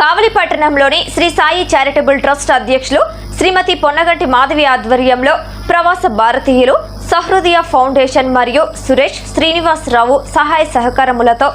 కావలి పట్టణంలోని Shri Sai charitable trust అధ్యక్షులు శ్రీమతి పొన్నగంటి మాధవి ఆధ్వర్యంలో ప్రవాస భారతీయులు సహృదయ ఫౌండేషన్ మరియు సురేష్ శ్రీనివాసరావు సహాయ సహకారములతో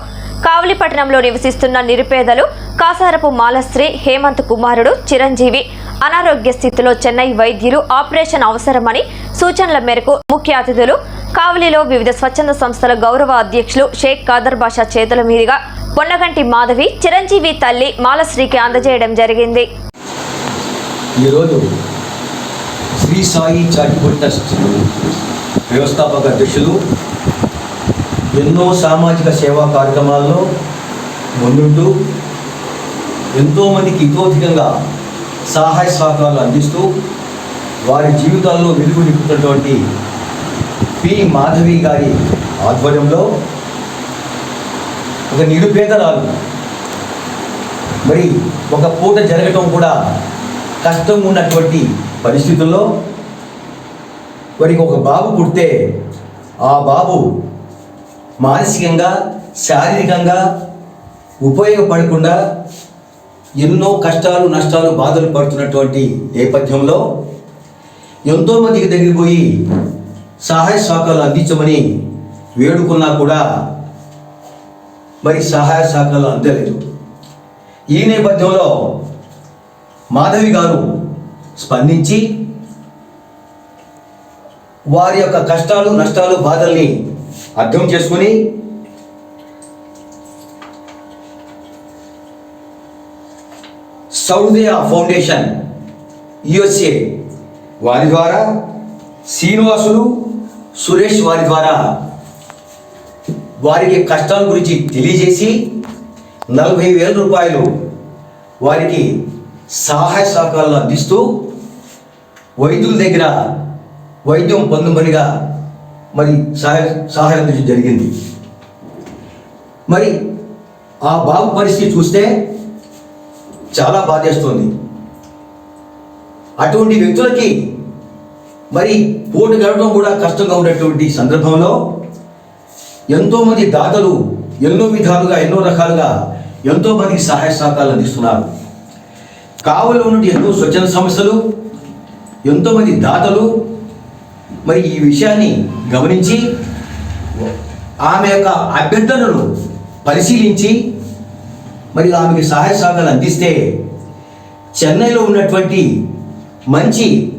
కావలి పట్టణంలో నివసిస్తున్న నిరుపేదలు కాసారపు మాలశ్రీ హేమంత్ కుమారుడు చిరంజీవి అనారోగ్య స్థితిలో చెన్నై వైద్యులు ఆపరేషన్ అవసరమని సూచనల మేరకు ముఖ్య అతిథులు కావలిలో వివిధ స్వచ్ఛంద సంస్థల గౌరవ అధ్యక్షులు షేక్ కాదర్ బాషా చేతుల మీదుగా పొన్నగంటి మాధవి చిరంజీవి తల్లి మాలశ్రీకి అందజేయడం జరిగింది. ఈరోజు శ్రీ సాయి చారిటబుల్ వ్యవస్థాపక అధ్యక్షులు ఎన్నో సామాజిక సేవా కార్యక్రమాల్లో ముందుంటూ ఎంతోమందికి ఇతోధికంగా సహాయ సహకారాలు అందిస్తూ వారి జీవితాల్లో వెలుగు నింపుతున్నటువంటి పి. మాధవి గారి ఆధ్వర్యంలో ఒక నిరుపేదరాలు. మరి ఒక పూట జరగటం కూడా కష్టం ఉన్నటువంటి పరిస్థితుల్లో వారికి ఒక బాబు పుడితే ఆ బాబు మానసికంగా శారీరకంగా ఉపయోగపడకుండా ఎన్నో కష్టాలు నష్టాలు బాధలు పడుతున్నటువంటి నేపథ్యంలో ఎంతోమందికి దగ్గరికి పోయి సహాయ సహకారాలు అందించమని వేడుకున్నా కూడా మరి సహాయ సహకారాలు అందలేదు. ఈ నేపథ్యంలో మాధవి గారు స్పందించి వారి యొక్క కష్టాలు నష్టాలు బాధల్ని అర్థం చేసుకుని సౌదయ ఫౌండేషన్ యుఎస్ఏ వారి ద్వారా శ్రీనివాసులు సురేష్ వారి ద్వారా వారికి కష్టాల గురించి తెలియజేసి నలభై వేల రూపాయలు వారికి సహాయ సహకారాలు అందిస్తూ వైద్యుల దగ్గర వైద్యం పొందమనిగా మరి సహాయ సహాయం అందించడం జరిగింది. మరి ఆ బాబు పరిస్థితి చూస్తే చాలా బాధేస్తుంది. అటువంటి వ్యక్తులకి మరి ఓటు గడవడం కూడా కష్టంగా ఉన్నటువంటి సందర్భంలో ఎంతోమంది దాతలు ఎన్నో విధాలుగా ఎన్నో రకాలుగా ఎంతోమందికి సహాయ సహకారాలు అందిస్తున్నారు. కావలి ఉన్నటువంటి ఎన్నో స్వచ్ఛంద సంస్థలు ఎంతోమంది దాతలు మరి ఈ విషయాన్ని గమనించి ఆమె యొక్క అభ్యర్థనను పరిశీలించి మరి ఆమెకి సహాయ సహకారాలు అందిస్తే చెన్నైలో ఉన్నటువంటి మంచి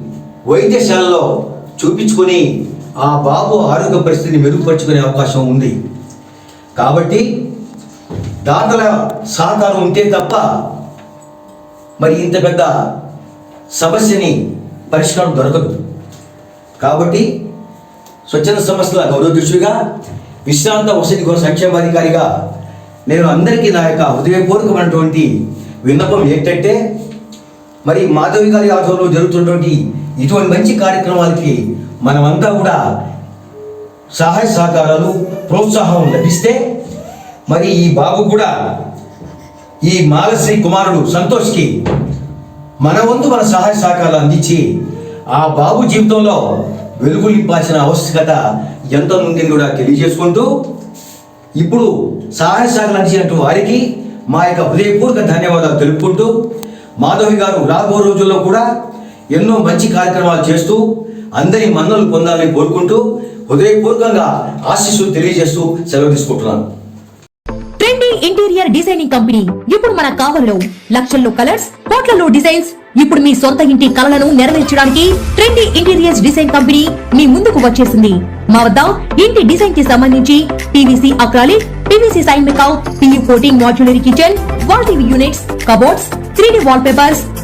వైద్యశాలలో చూపించుకొని ఆ బాబు ఆరోగ్య పరిస్థితిని మెరుగుపరుచుకునే అవకాశం ఉంది. కాబట్టి దాతల సహకారం ఉంటే తప్ప మరి ఇంత పెద్ద సమస్యని పరిష్కారం దొరకదు. కాబట్టి స్వచ్ఛంద సంస్థల గౌరవ దృష్టిగా విశ్రాంత వసతి గృహ సంక్షేమాధికారిగా నేను అందరికీ నా యొక్క హృదయపూర్వకమైనటువంటి విన్నపం ఏంటంటే మరి మాధవి గారి ఆధ్వర్యంలో జరుగుతున్నటువంటి ఇటువంటి మంచి కార్యక్రమాలకి మనమంతా కూడా సహాయ సహకారాలు ప్రోత్సాహం లభిస్తే మరి ఈ బాబు కూడా ఈ మాలశ్రీ కుమారుడు సంతోష్కి మన వంతు మన సహాయ సహకారాలు అందించి ఆ బాబు జీవితంలో వెలుగు నింపాల్సిన ఆవశ్యకత ఎంత ఉందని కూడా తెలియజేసుకుంటూ ఇప్పుడు సహాయ సహకారం అందించినట్టు వారికి మా యొక్క హృదయపూర్వక ధన్యవాదాలు తెలుపుకుంటూ మాధవి గారు రాబో రోజుల్లో కూడా ఎన్నో మంచి కార్యక్రమాలు చేస్తూ అందరి మన్నలు పొందాలని కోరుకుంటూ హృదయపూర్వకంగా ఆశీస్సులు తెలియజేస్తూ సెలవు తీసుకుంటున్నాను. ట్రెండీ ఇంటీరియర్ డిజైనింగ్ కంపెనీ ఇప్పుడు మన కావల్లో లక్షల్లో కలర్స్ కోట్లలో డిజైన్స్. ఇప్పుడు మీ సొంత ఇంటి కలలను నెరవేర్చడానికి ట్రెండీ ఇంటీరియర్స్ డిజైన్ కంపెనీ మీ ముందుకు వచ్చేసింది. మా వద్ద ఇంటి డిజైన్కి సంబంధించి PVC acrylic PVC sign make out PU coating modular kitchen wall TV units cupboards three D wall papers